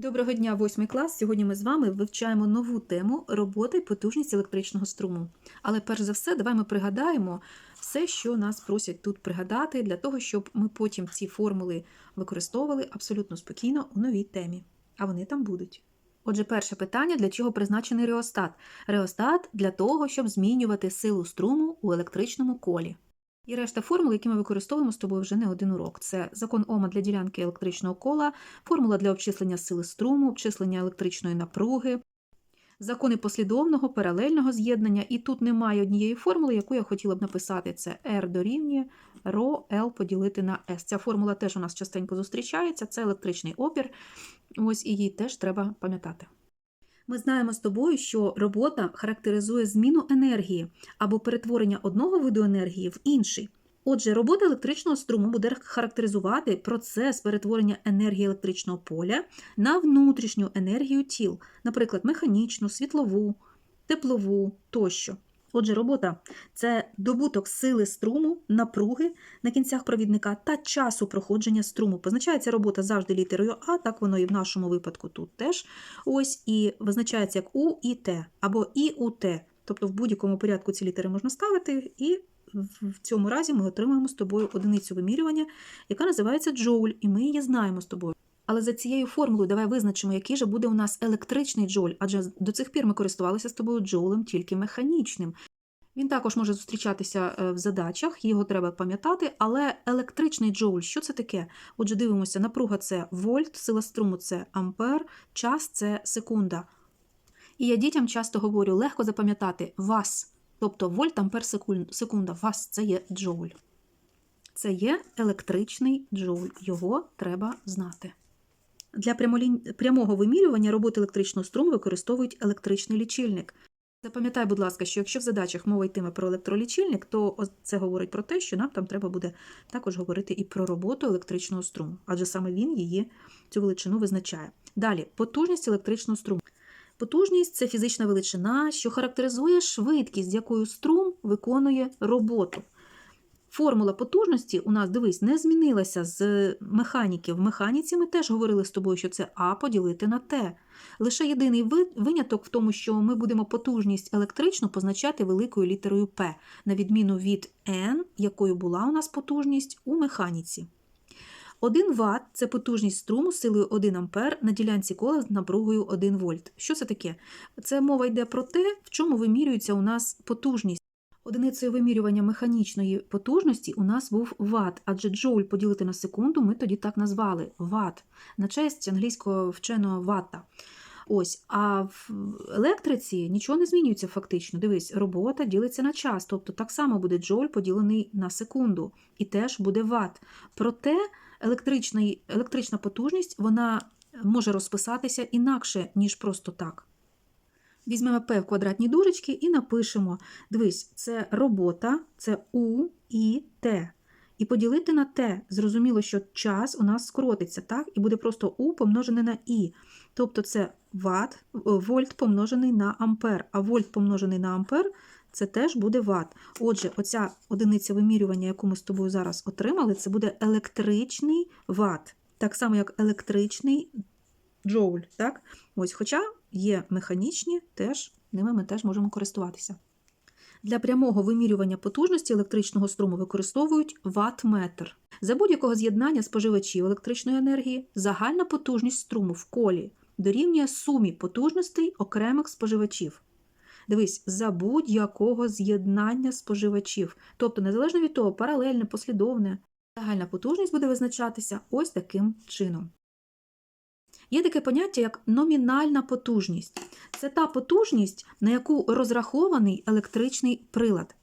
Доброго дня, восьмий клас. Сьогодні ми з вами вивчаємо нову тему робота і потужність електричного струму. Але перш за все, давай ми пригадаємо все, що нас просять тут пригадати, для того, щоб ми потім ці формули використовували абсолютно спокійно у новій темі. А вони там будуть. Отже, перше питання: для чого призначений реостат? Реостат для того, щоб змінювати силу струму у електричному колі. І решта формул, які ми використовуємо з тобою вже не один урок. Це закон Ома для ділянки електричного кола, формула для обчислення сили струму, обчислення електричної напруги, закони послідовного, паралельного з'єднання. І тут немає однієї формули, яку я хотіла б написати. Це R дорівнює ρ L поділити на S. Ця формула теж у нас частенько зустрічається, це електричний опір. Ось і її теж треба пам'ятати. Ми знаємо з тобою, що робота характеризує зміну енергії або перетворення одного виду енергії в інший. Отже, робота електричного струму буде характеризувати процес перетворення енергії електричного поля на внутрішню енергію тіл, наприклад, механічну, світлову, теплову тощо. Отже, робота це добуток сили струму, напруги на кінцях провідника та часу проходження струму. Позначається робота завжди літерою А, так воно і в нашому випадку тут теж. Ось і визначається як У і Т, або І у Т. Тобто в будь-якому порядку ці літери можна ставити, і в цьому разі ми отримуємо з тобою одиницю вимірювання, яка називається джоуль, і ми її знаємо з тобою. Але за цією формулою давай визначимо, який же буде у нас електричний джоуль, адже до цих пір ми користувалися з тобою джоулем тільки механічним. Він також може зустрічатися в задачах, його треба пам'ятати, але електричний джоуль, що це таке? Отже, дивимося, напруга це вольт, сила струму це ампер, час це секунда. І я дітям часто говорю, легко запам'ятати вас, тобто вольт, ампер, секунда, вас це є джоуль. Це є електричний джоуль, його треба знати. Для прямого вимірювання роботи електричного струму використовують електричний лічильник. Запам'ятай, будь ласка, що якщо в задачах мова йтиме про електролічильник, то це говорить про те, що нам там треба буде також говорити і про роботу електричного струму, адже саме він її цю величину визначає. Далі, потужність електричного струму. Потужність це фізична величина, що характеризує швидкість, з якою струм виконує роботу. Формула потужності у нас, дивись, не змінилася з механіки. В механіці ми теж говорили з тобою, що це А поділити на Т. Лише єдиний виняток в тому, що ми будемо потужність електричну позначати великою літерою П, на відміну від N, якою була у нас потужність у механіці. 1 Вт – це потужність струму силою 1 А на ділянці кола з напругою 1 вольт. Що це таке? Це мова йде про те, в чому вимірюється у нас потужність. Одиницею вимірювання механічної потужності у нас був ватт, адже джоуль поділити на секунду ми тоді так назвали ватт, на честь англійського вченого ватта. Ось, А в електриці нічого не змінюється фактично. Дивись, робота ділиться на час, тобто так само буде джоуль поділений на секунду, і теж буде ватт. Проте електрична потужність вона може розписатися інакше, ніж просто так. Візьмемо P в квадратні дужечки і напишемо: дивись, це робота, це У і Т. І поділити на Т. Зрозуміло, що час у нас скоротиться, так? І буде просто У помножене на І. Тобто це ватт, вольт помножений на ампер, а вольт помножений на ампер це теж буде ватт. Отже, оця одиниця вимірювання, яку ми з тобою зараз отримали, це буде електричний ватт. Так само, як електричний джоуль. Так? Ось, Хоча є механічні, теж ними ми теж можемо користуватися. Для прямого вимірювання потужності електричного струму використовують ватт-метр. За будь-якого з'єднання споживачів електричної енергії загальна потужність струму в колі дорівнює сумі потужностей окремих споживачів. Дивись, за будь-якого з'єднання споживачів, тобто, незалежно від того, паралельне, послідовне, загальна потужність буде визначатися ось таким чином. Є таке поняття, як номінальна потужність. Це та потужність, на яку розрахований електричний прилад.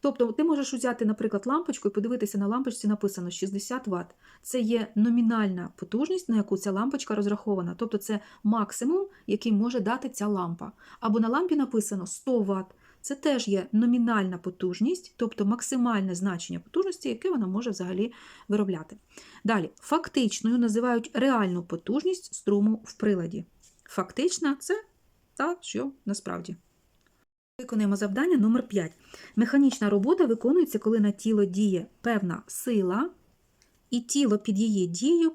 Тобто, ти можеш взяти, наприклад, лампочку і подивитися на лампочці написано 60 Вт. Це є номінальна потужність, на яку ця лампочка розрахована. Тобто це максимум, який може дати ця лампа. Або на лампі написано 100 Вт. Це теж є номінальна потужність, тобто максимальне значення потужності, яке вона може взагалі виробляти. Далі, фактичною називають реальну потужність струму в приладі. Фактична це та, що насправді. Виконуємо завдання номер 5. Механічна робота виконується, коли на тіло діє певна сила, і тіло під її дією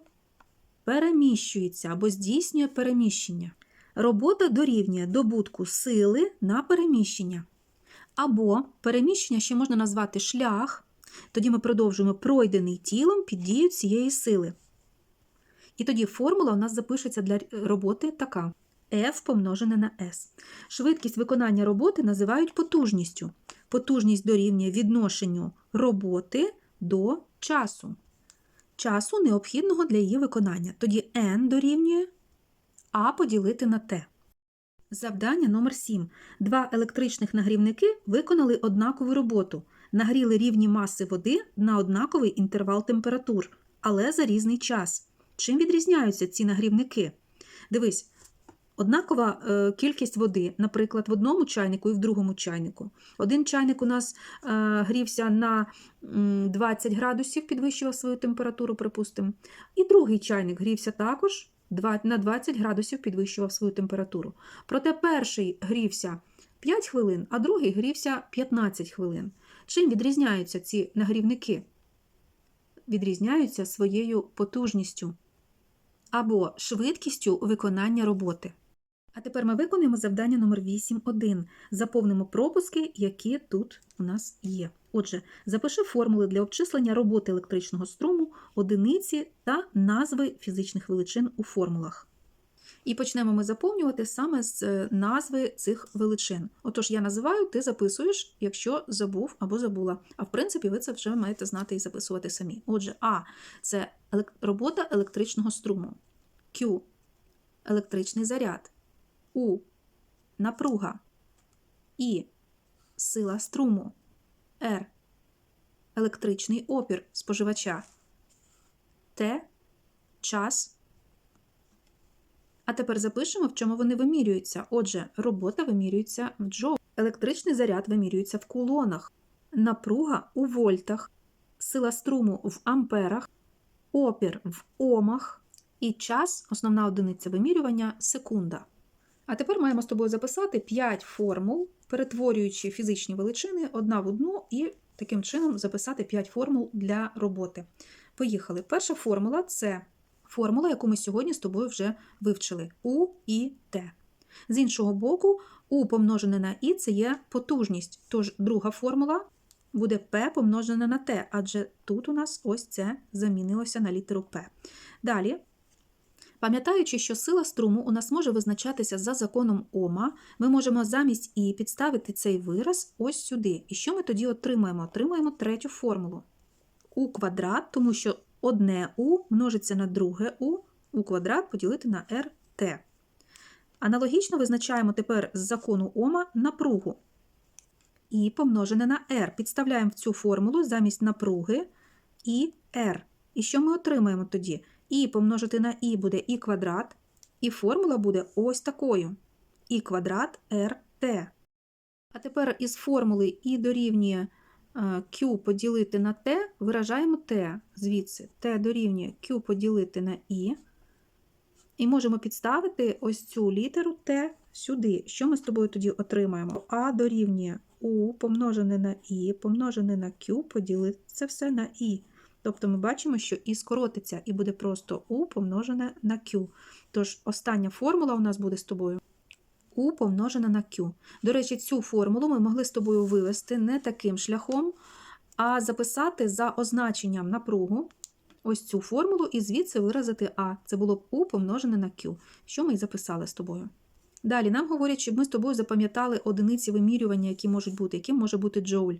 переміщується або здійснює переміщення. Робота дорівнює добутку сили на переміщення. Або переміщення ще можна назвати шлях. Тоді ми продовжуємо пройдений тілом під дією цієї сили. І тоді формула у нас запишеться для роботи така: F помножене на S. Швидкість виконання роботи називають потужністю. Потужність дорівнює відношенню роботи до часу. Часу необхідного для її виконання. Тоді N дорівнює А поділити на Т. Завдання номер 7. Два електричних нагрівники виконали однакову роботу. Нагріли рівні маси води на однаковий інтервал температур, але за різний час. Чим відрізняються ці нагрівники? Дивись, однакова е, кількість води, наприклад, в одному чайнику і в другому чайнику. Один чайник у нас е, грівся на 20 градусів, підвищував свою температуру, припустимо. І другий чайник грівся також на 20 градусів, підвищував свою температуру. Проте перший грівся 5 хвилин, а другий грівся 15 хвилин. Чим відрізняються ці нагрівники? Відрізняються своєю потужністю або швидкістю виконання роботи. А тепер ми виконуємо завдання номер 8.1. Заповнимо пропуски, які тут у нас є. Отже, запиши формули для обчислення роботи електричного струму, одиниці та назви фізичних величин у формулах. І почнемо ми заповнювати саме з е, назви цих величин. Отож, я називаю, ти записуєш, якщо забув або забула. А в принципі, ви це вже маєте знати і записувати самі. Отже, А це робота електричного струму. Q електричний заряд. У напруга. І сила струму. Р електричний опір споживача. Т час. А тепер запишемо, в чому вони вимірюються. Отже, робота вимірюється в джоуль. Електричний заряд вимірюється в кулонах, напруга у вольтах, сила струму в амперах, опір в омах і час, основна одиниця вимірювання секунда. А тепер маємо з тобою записати 5 формул, перетворюючи фізичні величини одна в одну і таким чином записати 5 формул для роботи. Поїхали. Перша формула це формула, яку ми сьогодні з тобою вже вивчили У і Т. З іншого боку, У помножене на І це є потужність. Тож друга формула буде П помножене на Т, адже тут у нас ось це замінилося на літеру П. Далі, пам'ятаючи, що сила струму у нас може визначатися за законом Ома, ми можемо замість І підставити цей вираз ось сюди. І що ми тоді отримаємо? Отримаємо третю формулу. У квадрат, тому що одне У множиться на друге У, У квадрат поділити на РТ. Аналогічно визначаємо тепер з закону Ома напругу. І помножене на R. Підставляємо в цю формулу замість напруги і R. І що ми отримаємо тоді? І помножити на І буде І квадрат, і формула буде ось такою. І квадрат РТ. А тепер із формули І дорівнює е, Q поділити на T, виражаємо T звідси. T дорівнює Q поділити на І. І можемо підставити ось цю літеру Т сюди. Що ми з тобою тоді отримаємо? А дорівнює У помножене на І, помножене на Q, поділити це все на І. Тобто ми бачимо, що І скоротиться, і буде просто У помножене на Q. Тож остання формула у нас буде з тобою У помножене на Q. До речі, цю формулу ми могли з тобою вивести не таким шляхом, а записати за означенням напругу ось цю формулу і звідси виразити А. Це було б У помножене на Q, що ми і записали з тобою. Далі нам говорять, щоб ми з тобою запам'ятали одиниці вимірювання, які можуть бути, яким може бути джоуль.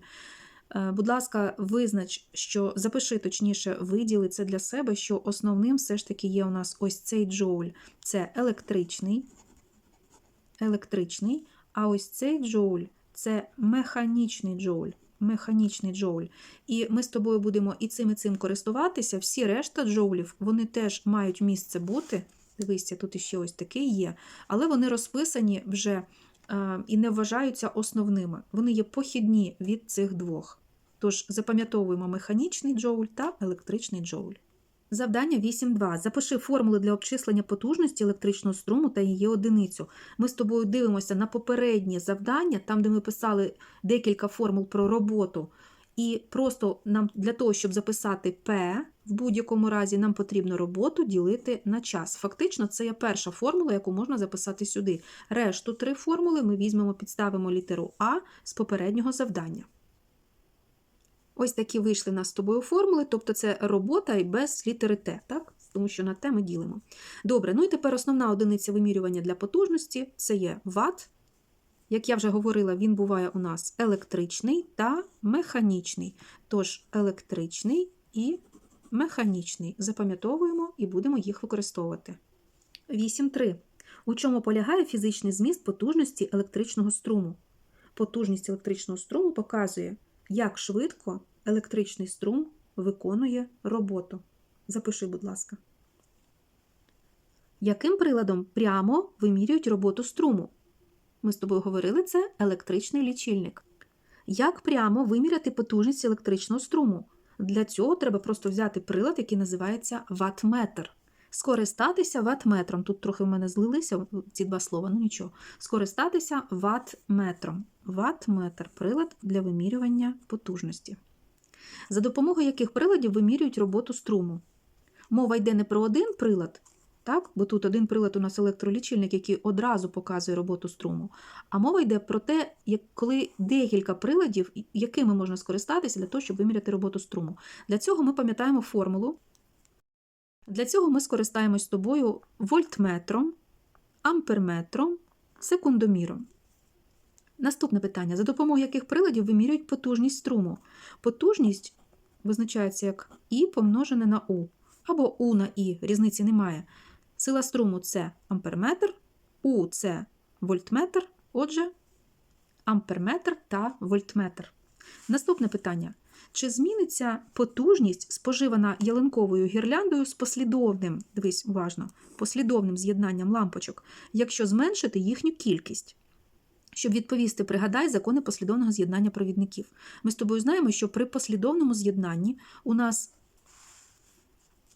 Е, Будь ласка, визнач, що запиши точніше, виділи це для себе, що основним все ж таки є у нас ось цей джоуль. Це електричний, електричний, а ось цей джоуль це механічний джоуль. Механічний джоуль. І ми з тобою будемо і цим і цим користуватися. Всі решта джоулів вони теж мають місце бути. Дивися, тут іще ось такий є, але вони розписані вже е, і не вважаються основними. Вони є похідні від цих двох. Тож запам'ятовуємо механічний джоуль та електричний джоуль. Завдання 8.2. Запиши формули для обчислення потужності електричного струму та її одиницю. Ми з тобою дивимося на попереднє завдання, там, де ми писали декілька формул про роботу, І просто нам для того, щоб записати P, в будь-якому разі нам потрібно роботу ділити на час. Фактично, це є перша формула, яку можна записати сюди. Решту три формули ми візьмемо, підставимо літеру А з попереднього завдання. Ось такі вийшли нас з тобою формули, тобто це робота і без літери Т, так? тому що на Т ми ділимо. Добре, ну і тепер основна одиниця вимірювання для потужності це є Вт. Як я вже говорила, він буває у нас електричний та механічний. Тож електричний і механічний. Запам'ятовуємо і будемо їх використовувати. 8.3. У чому полягає фізичний зміст потужності електричного струму? Потужність електричного струму показує, як швидко електричний струм виконує роботу. Запиши, будь ласка. Яким приладом прямо вимірюють роботу струму? Ми з тобою говорили, це електричний лічильник. Як прямо виміряти потужність електричного струму? Для цього треба просто взяти прилад, який називається ватметр. Скористатися ватметром. Тут трохи в мене злилися ці два слова, ну нічого. Скористатися ватметром. Ватметр прилад для вимірювання потужності. За допомогою яких приладів вимірюють роботу струму? Мова йде не про один прилад, так? бо тут один прилад у нас електролічильник, який одразу показує роботу струму. А мова йде про те, як коли декілька приладів, якими можна скористатися для того, щоб виміряти роботу струму. Для цього ми пам'ятаємо формулу. Для цього ми скористаємось тобою вольтметром, амперметром, секундоміром. Наступне питання: за допомогою яких приладів вимірюють потужність струму? Потужність визначається як І помножене на У. Або У на І, різниці немає. Сила струму це амперметр, У це вольтметр, отже, амперметр та вольтметр. Наступне питання. Чи зміниться потужність, споживана ялинковою гірляндою з послідовним, дивись уважно, послідовним з'єднанням лампочок, якщо зменшити їхню кількість? Щоб відповісти, пригадай закони послідовного з'єднання провідників. Ми з тобою знаємо, що при послідовному з'єднанні у нас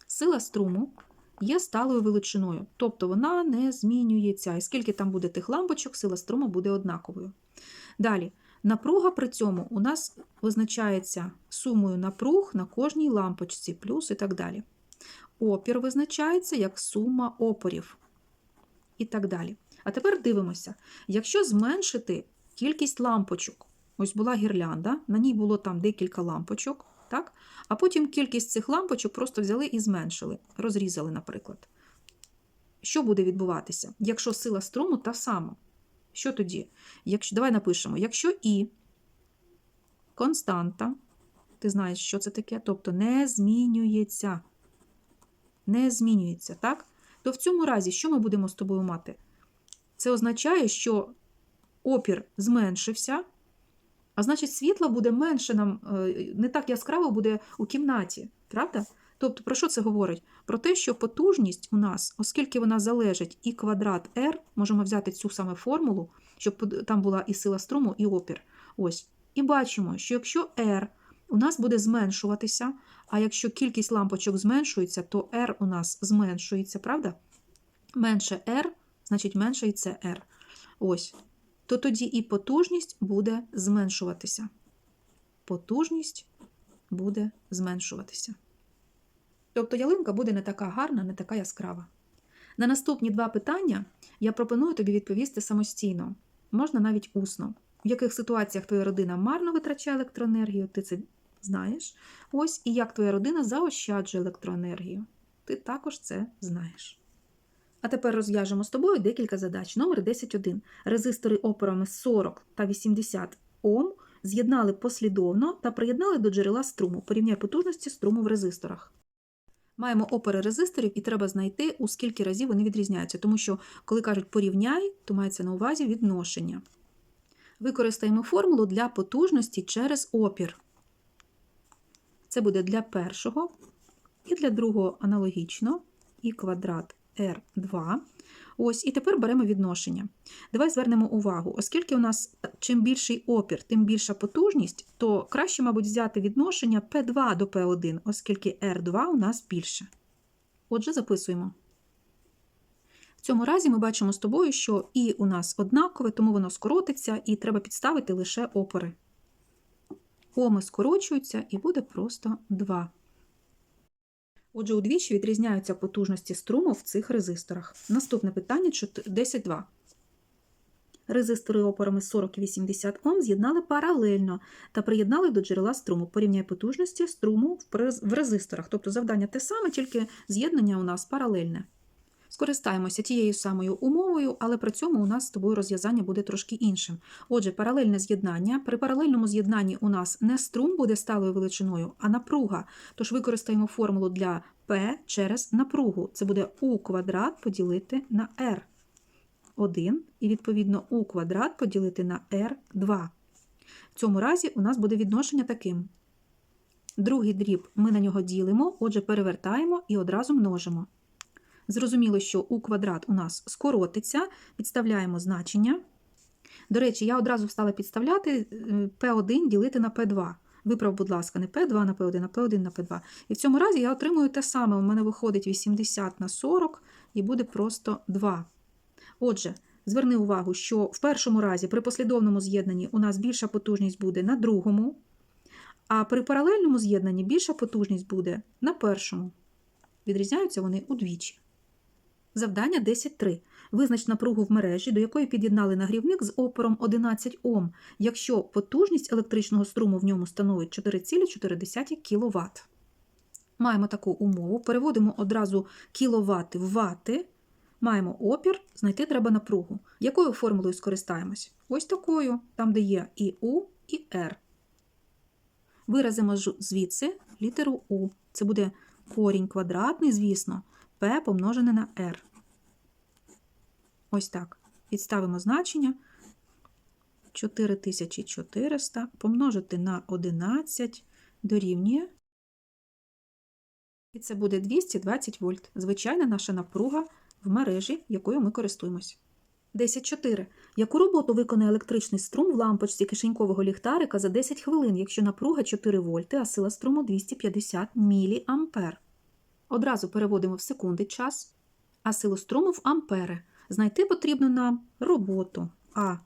сила струму є сталою величиною, тобто вона не змінюється. І скільки там буде тих лампочок, сила струму буде однаковою. Далі, напруга при цьому у нас визначається сумою напруг на кожній лампочці, плюс і так далі. Опір визначається як сума опорів. І так далі. А тепер дивимося: якщо зменшити кількість лампочок, ось була гірлянда, на ній було там декілька лампочок, так? а потім кількість цих лампочок просто взяли і зменшили, розрізали, наприклад. Що буде відбуватися, якщо сила струму та сама? Що тоді? Якщо, Давай напишемо: якщо І константа, ти знаєш, що це таке, тобто не змінюється. Не змінюється, так? То в цьому разі, що ми будемо з тобою мати? Це означає, що опір зменшився, а значить, світла буде менше нам, е, не так яскраво буде у кімнаті, правда? Тобто, про що це говорить? Про те, що потужність у нас, оскільки вона залежить і квадрат R, можемо взяти цю саме формулу, щоб там була і сила струму, і опір. Ось. І бачимо, що якщо R у нас буде зменшуватися, а якщо кількість лампочок зменшується, то R у нас зменшується, правда? Менше R, значить менше і це R. Ось. То тоді і потужність буде зменшуватися. Потужність буде зменшуватися. Тобто ялинка буде не така гарна, не така яскрава. На наступні два питання я пропоную тобі відповісти самостійно, можна навіть усно. В яких ситуаціях твоя родина марно витрачає електроенергію, ти це знаєш. Ось і як твоя родина заощаджує електроенергію. Ти також це знаєш. А тепер розв'яжемо з тобою декілька задач. Номер 10.1. Резистори опорами 40 та 80 Ом з'єднали послідовно та приєднали до джерела струму. Порівняй потужності струму в резисторах. Маємо опори резисторів, і треба знайти, у скільки разів вони відрізняються. Тому що, коли кажуть порівняй, то мається на увазі відношення. Використаємо формулу для потужності через опір. Це буде для першого і для другого аналогічно, і квадрат R2. Ось, і тепер беремо відношення. Давай звернемо увагу, оскільки у нас чим більший опір, тим більша потужність, то краще, мабуть, взяти відношення P2 до P1, оскільки R2 у нас більше. Отже, записуємо. В цьому разі ми бачимо з тобою, що І у нас однакове, тому воно скоротиться, і треба підставити лише опори. Оми скорочуються і буде просто 2. Отже, удвічі відрізняються потужності струму в цих резисторах. Наступне питання 10.2. Резистори опорами 40 і 80 Ом з'єднали паралельно та приєднали до джерела струму. Порівняй потужності струму в резисторах. Тобто завдання те саме, тільки з'єднання у нас паралельне. Скористаємося тією самою умовою, але при цьому у нас з тобою розв'язання буде трошки іншим. Отже, паралельне з'єднання. При паралельному з'єднанні у нас не струм буде сталою величиною, а напруга. Тож використаємо формулу для P через напругу. Це буде U квадрат поділити на R. 1 і відповідно U квадрат поділити на R2. В цьому разі у нас буде відношення таким. Другий дріб ми на нього ділимо, отже, перевертаємо і одразу множимо. Зрозуміло, що у квадрат у нас скоротиться, підставляємо значення. До речі, я одразу стала підставляти е, P1 ділити на P2. Виправ, будь ласка, не P2 на P1, а P1 на P2. І в цьому разі я отримую те саме. У мене виходить 80 на 40 і буде просто 2. Отже, зверни увагу, що в першому разі при послідовному з'єднанні у нас більша потужність буде на другому, а при паралельному з'єднанні більша потужність буде на першому. Відрізняються вони удвічі. Завдання 10.3. Визнач напругу в мережі, до якої під'єднали нагрівник з опором 11 Ом, якщо потужність електричного струму в ньому становить 4,4 кВт. Маємо таку умову, переводимо одразу кіловати в вати, маємо опір, знайти треба напругу. Якою формулою скористаємось? Ось такою, там, де є і У, і Р. Виразимо звідси літеру У. Це буде корінь квадратний, звісно, P помножене на R. Ось так. Підставимо значення 4400 помножити на 11 дорівнює. І це буде 220 вольт. Звичайна наша напруга в мережі, якою ми користуємось. 10.4. Яку роботу виконає електричний струм в лампочці кишенькового ліхтарика за 10 хвилин, якщо напруга 4 вольти, а сила струму 250 мА? Одразу переводимо в секунди час, а силу струму в ампери. Знайти потрібно нам роботу. А.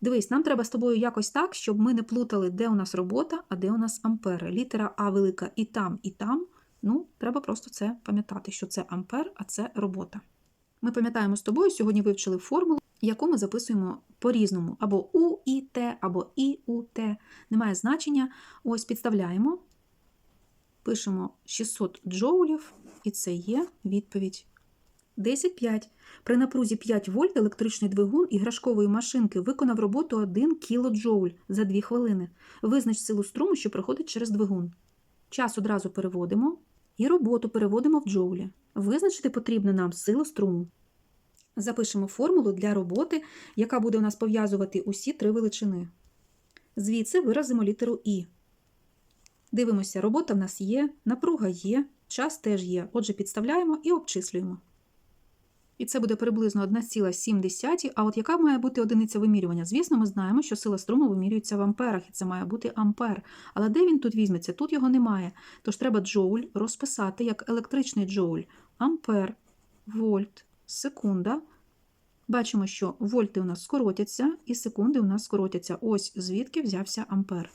Дивись, нам треба з тобою якось так, щоб ми не плутали, де у нас робота, а де у нас ампери. Літера А велика і там, і там. Ну, треба просто це пам'ятати, що це ампер, а це робота. Ми пам'ятаємо з тобою, сьогодні вивчили формулу, яку ми записуємо по-різному. Або У і Т, або І у Т. Немає значення. Ось підставляємо, пишемо 600 джоулів, і це є відповідь. 10,5. При напрузі 5 вольт електричний двигун іграшкової машинки виконав роботу 1 кілоджоуль за 2 хвилини. Визнач силу струму, що проходить через двигун. Час одразу переводимо і роботу переводимо в джоулі. Визначити потрібно нам силу струму. Запишемо формулу для роботи, яка буде у нас пов'язувати усі три величини. Звідси виразимо літеру І. Дивимося, робота в нас є, напруга є, час теж є. Отже, підставляємо і обчислюємо. І це буде приблизно 1,7. А от яка має бути одиниця вимірювання? Звісно, ми знаємо, що сила струму вимірюється в амперах, і це має бути ампер. Але де він тут візьметься? Тут його немає. Тож треба джоуль розписати як електричний джоуль. Ампер, вольт, секунда. Бачимо, що вольти у нас скоротяться, і секунди у нас скоротяться. Ось звідки взявся ампер.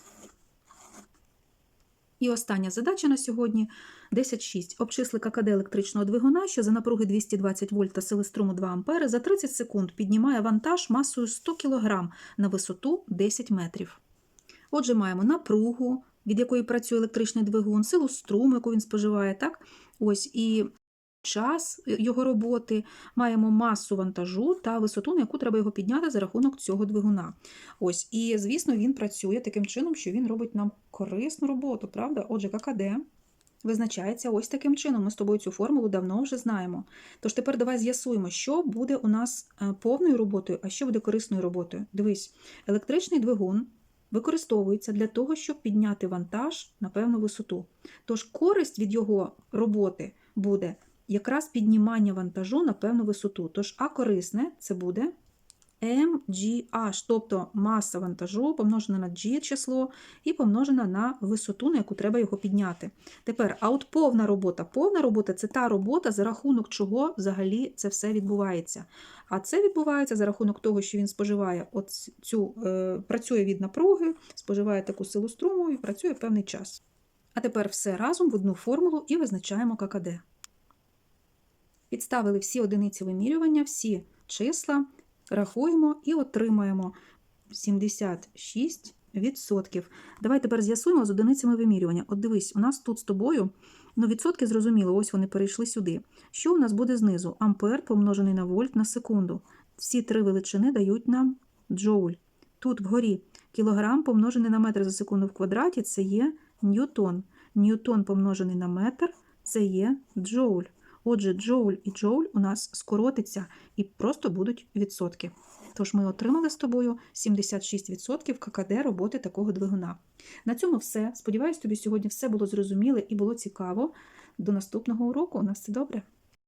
І остання задача на сьогодні 10.6. Обчисли ККД електричного двигуна, що за напруги 220 вольт та сили струму 2 А за 30 секунд піднімає вантаж масою 100 кг на висоту 10 метрів. Отже, маємо напругу, від якої працює електричний двигун, силу струму, яку він споживає. так? Ось і час його роботи, маємо масу вантажу та висоту, на яку треба його підняти за рахунок цього двигуна. Ось, і, звісно, він працює таким чином, що він робить нам корисну роботу, правда? Отже, ККД визначається ось таким чином. Ми з тобою цю формулу давно вже знаємо. Тож тепер давай з'ясуємо, що буде у нас е, повною роботою, а що буде корисною роботою. Дивись, електричний двигун. Використовується для того, щоб підняти вантаж на певну висоту. Тож користь від його роботи буде якраз піднімання вантажу на певну висоту. Тож А корисне це буде mgh, тобто маса вантажу помножена на g число і помножена на висоту, на яку треба його підняти. Тепер, а от повна робота. Повна робота це та робота, за рахунок чого взагалі це все відбувається. А це відбувається за рахунок того, що він споживає от е, працює від напруги, споживає таку силу струму і працює певний час. А тепер все разом в одну формулу і визначаємо ККД. Підставили всі одиниці вимірювання, всі числа, рахуємо і отримаємо 76%. Давай тепер з'ясуємо з одиницями вимірювання. От дивись, у нас тут з тобою, ну відсотки зрозуміло, ось вони перейшли сюди. Що у нас буде знизу? Ампер помножений на вольт на секунду. Всі три величини дають нам джоуль. Тут вгорі кілограм помножений на метр за секунду в квадраті це є ньютон. Ньютон помножений на метр це є джоуль. Отже, джоуль і джоуль у нас скоротиться і просто будуть відсотки. Тож ми отримали з тобою 76% ККД роботи такого двигуна. На цьому все. Сподіваюсь, тобі сьогодні все було зрозуміле і було цікаво. До наступного уроку. У нас все добре.